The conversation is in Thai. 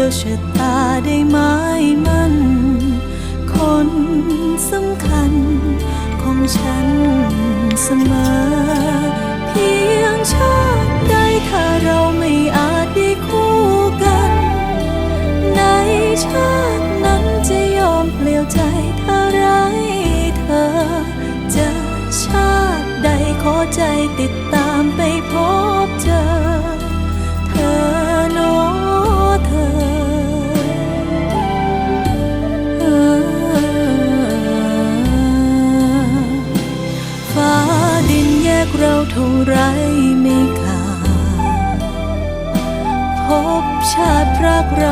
ยวชะตาได้ไหมมันคนสำคัญของฉันเสมอ เพียงชาติใดถ้าเราไม่อาจได้คู่กัน ในชาตินั้นจะยอมเปลี่ยวใจถ้าไรเธอ จะชาติใดขอใจติดตาม กเราเท่าไรไม่ขาพบชาติรักเรา